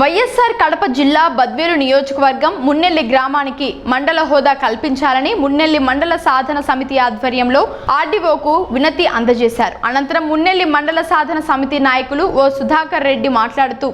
వైఎస్ఆర్ కడప జిల్లా బద్వేలు నియోజకవర్గం మున్నెల్లి గ్రామానికి మండల హోదా కల్పించాలని మున్నెల్లి మండల సాధన సమితి ఆధ్వర్యంలో ఆర్డీఓకు వినతి అందజేశారు. అనంతరం మున్నెల్లి మండల సాధన సమితి నాయకులు ఓ సుధాకర్ రెడ్డి మాట్లాడుతూ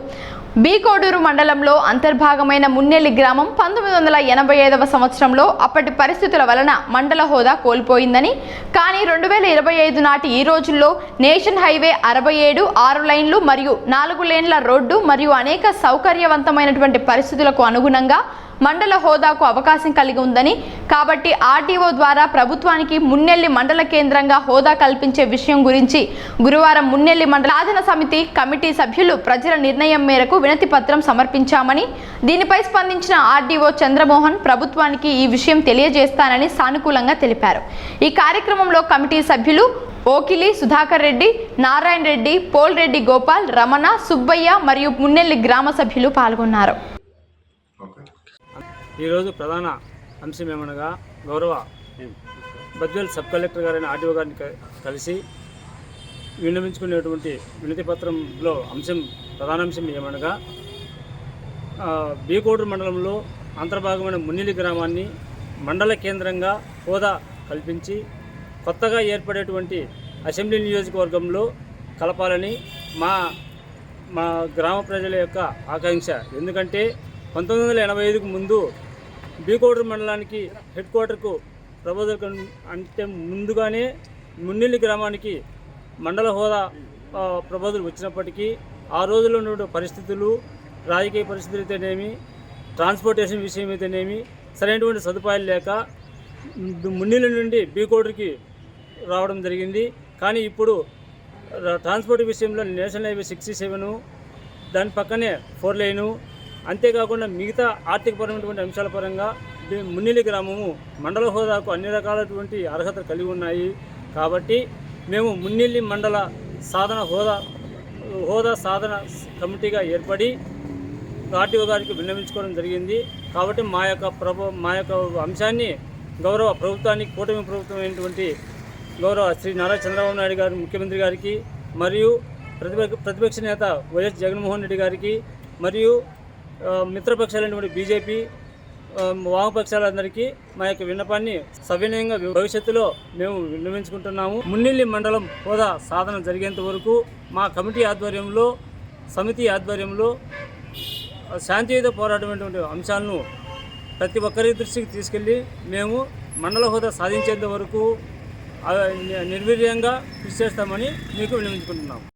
బీకోడూరు మండలంలో అంతర్భాగమైన మున్నెల్లి గ్రామం పంతొమ్మిది వందల ఎనభై ఐదవ సంవత్సరంలో అప్పటి పరిస్థితుల వలన మండల హోదా కోల్పోయిందని కానీ రెండు వేల ఇరవై ఐదు నాటి ఈ రోజుల్లో నేషన్ హైవే అరవై ఏడు ఆరు లైన్లు మరియు నాలుగు లేన్ల రోడ్డు మరియు అనేక సౌకర్యవంతమైనటువంటి పరిస్థితులకు అనుగుణంగా మండల హోదాకు అవకాశం కలిగి ఉందని. కాబట్టి ఆర్టీఓ ద్వారా ప్రభుత్వానికి మున్నెల్లి మండల కేంద్రంగా హోదా కల్పించే విషయం గురించి గురువారం మున్నెల్లి మండల సాధన సమితి కమిటీ సభ్యులు ప్రజల నిర్ణయం మేరకు వినతి పత్రం సమర్పించామని. దీనిపై స్పందించిన ఆర్డీఓ చంద్రమోహన్ ప్రభుత్వానికి ఈ విషయం తెలియజేస్తానని సానుకూలంగా తెలిపారు. ఈ కార్యక్రమంలో కమిటీ సభ్యులు ఓకిలి సుధాకర్ రెడ్డి నారాయణ రెడ్డి పోల్ రెడ్డి గోపాల్ రమణ సుబ్బయ్య మరియు మున్నెల్లి గ్రామ సభ్యులు పాల్గొన్నారు. ఓకే. ఈరోజు ప్రధాన అంశం ఏమనగా గౌరవ బద్వేల్ సబ్ కలెక్టర్ గారైన ఆర్టీఓ గారిని క- కలిసి విన్నవించుకునేటువంటి వినతి పత్రంలో అంశం ప్రధాన అంశం ఏమనగా బీకోడూరు మండలంలో అంతర్భాగమైన మున్నిలి గ్రామాన్ని మండల కేంద్రంగా హోదా కల్పించి కొత్తగా ఏర్పడేటువంటి అసెంబ్లీ నియోజకవర్గంలో కలపాలని మా మా గ్రామ ప్రజల యొక్క ఆకాంక్ష. ఎందుకంటే పంతొమ్మిది వందల ఎనభై ఐదుకు ముందు బీకోడూరు మండలానికి హెడ్ క్వార్టర్కు ప్రపోజల్ అంటే ముందుగానే మున్నెల్లి గ్రామానికి మండల హోదా ప్రబోధులు ప్రపోజల్ వచ్చినప్పటికీ ఆ రోజుల్లో ఉన్న పరిస్థితులు రాజకీయ పరిస్థితులు అయితేనేమి ట్రాన్స్పోర్టేషన్ విషయం అయితేనేమి సరైనటువంటి సదుపాయాలు లేక మున్నెల్లి నుండి బీకోడూరుకి రావడం జరిగింది. కానీ ఇప్పుడు ట్రాన్స్పోర్ట్ విషయంలో నేషనల్ హైవే సిక్స్టీ సెవెను దాని పక్కనే ఫోర్ లైను అంతేకాకుండా మిగతా ఆర్థికపరమైనటువంటి అంశాల పరంగా మున్నిలి గ్రామము మండల హోదాకు అన్ని రకాలటువంటి అర్హతలు కలిగి ఉన్నాయి. కాబట్టి మేము మున్నిల్లి మండల సాధన హోదా హోదా సాధన కమిటీగా ఏర్పడి ఆర్టీఓ గారికి విన్నవించుకోవడం జరిగింది. కాబట్టి మా యొక్క ప్రభు మా యొక్క అంశాన్ని గౌరవ ప్రభుత్వానికి కూటమి ప్రభుత్వమైనటువంటి గౌరవ శ్రీ నారా చంద్రబాబు నాయుడు గారి ముఖ్యమంత్రి గారికి మరియు ప్రతిపక్ష ప్రతిపక్ష నేత వైఎస్ జగన్మోహన్ రెడ్డి గారికి మరియు మిత్రపక్షాలైనటువంటి బీజేపీ వామపక్షాలందరికీ మా యొక్క విన్నపాన్ని సవినయంగా భవిష్యత్తులో మేము విన్నవించుకుంటున్నాము. మున్నిల్లి మండలం హోదా సాధన జరిగేంత వరకు మా కమిటీ ఆధ్వర్యంలో సమితి ఆధ్వర్యంలో శాంతియుత పోరాటమైనటువంటి అంశాలను ప్రతి ఒక్కరి దృష్టికి తీసుకెళ్ళి మేము మండల హోదా సాధించేంత వరకు నిర్వీర్యంగా కృషి చేస్తామని మీకు విన్నవించుకుంటున్నాము.